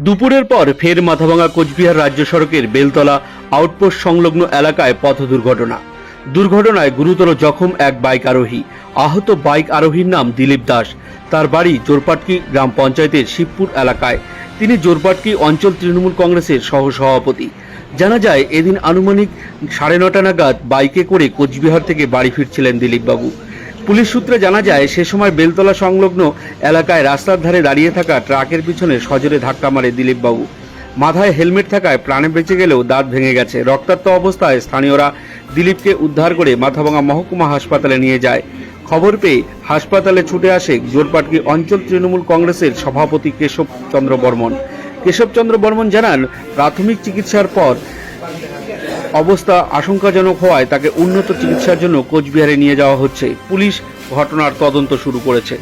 দুপুরের পর ফের মাথাভাঙা কোচবিহার রাজ্য সড়কের বেলতলা আউটপোস্ট সংলগ্ন এলাকায় পথ দুর্ঘটনা। দুর্ঘটনায় গুরুতর জখম এক বাইক আরোহী। আহত বাইক আরোহীর নাম দিলীপ দাস। তার বাড়ি জোরপাটকি গ্রাম পঞ্চায়েতের শিবপুর এলাকায়। তিনি জোরপাটকি অঞ্চল তৃণমূল কংগ্রেসের সহ সভাপতি জানা যায়, এদিন আনুমানিক সাড়ে নটা নাগাদ বাইকে করে কোচবিহার থেকে বাড়ি ফিরছিলেন দিলীপবাবু। পুলিশ সূত্রে জানা যায়, সে সময় বেলতলা সংলগ্ন এলাকায় রাস্তার ধারে দাঁড়িয়ে থাকা ট্রাকের পিছনে সজোরে ধাক্কা মারে দিলীপবাবু। মাথায় হেলমেট থাকায় প্রাণে বেঁচে গেলেও দাঁত ভেঙে গেছে। রক্তাক্ত অবস্থায় স্থানীয়রা দিলীপকে উদ্ধার করে মাথাভাঙা মহকুমা হাসপাতালে নিয়ে যায়। খবর পেয়ে হাসপাতালে ছুটে আসে জোরপাটকি অঞ্চল তৃণমূল কংগ্রেসের সভাপতি কেশব চন্দ্র বর্মন। কেশবচন্দ্র বর্মন জানান, প্রাথমিক চিকিৎসার পর অবস্থা আশঙ্কাজনক হওয়ায় তাকে উন্নত চিকিৎসার জন্য কোচবিহারে নিয়ে যাওয়া হচ্ছে। পুলিশ ঘটনার তদন্ত শুরু করেছে।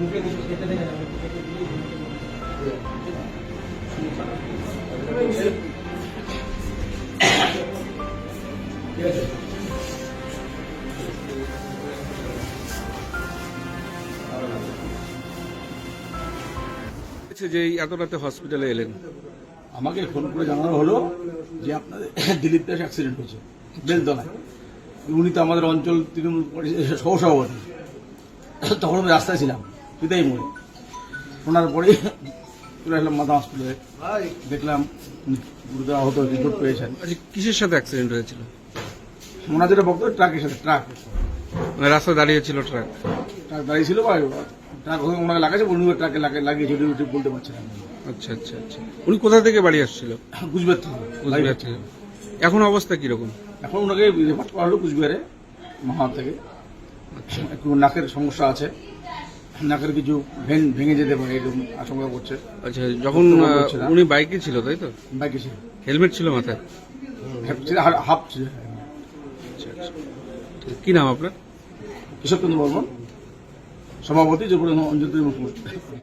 मुख्य যে এত রাতে হসপিটালে এলেন? আমাকে ফোন করে জানানো হলো যে আপনাদের দিলীপ দাস অ্যাক্সিডেন্ট হয়েছে বেলতলায় উনি তো আমাদের অঞ্চল তৃণমূল সহসভাপতি। তখন আমি রাস্তায় ছিলাম পিতাই মোড়ে শোনার পরে চলে আসলাম মাথা হসপিটালে দেখলাম উনি গুরুতর আহত রিপোর্ট পেয়েছেন। আচ্ছা কিসের সাথে অ্যাক্সিডেন্ট হয়েছিল? ওনার যেটা বক্তব্য ট্রাকের সাথে ট্রাক। মানে রাস্তায় দাঁড়িয়ে ছিল ট্রাক। ট্রাক দাঁড়িয়ে ছিল বা ট্রাক ওনাকে লাগাচ্ছে উনি ট্রাকে লাগে লাগিয়েছে ওটা বলতে পারছে না। আচ্ছা আচ্ছা আচ্ছা। উনি কোথা থেকে বাড়ি আসছিল? কুচবিহার থেকে। কোচবিহার থেকে। এখন অবস্থা কীরকম? এখন ওনাকে রেফার করা হলো কুচবিহারে মহা থেকে। আচ্ছা। একটু নাকের সমস্যা আছে। নাকের কিছু ভেন ভেঙে যেতে পারে এরকম আশঙ্কা করছে। আচ্ছা যখন। উনি বাইকে ছিল তাই তো? বাইকে ছিল। হেলমেট ছিল মাথায়? হাফ হাফ ছিল। আচ্ছা কি নাম আপনার কেশব বর্মন সভাপতি যে অঞ্চল।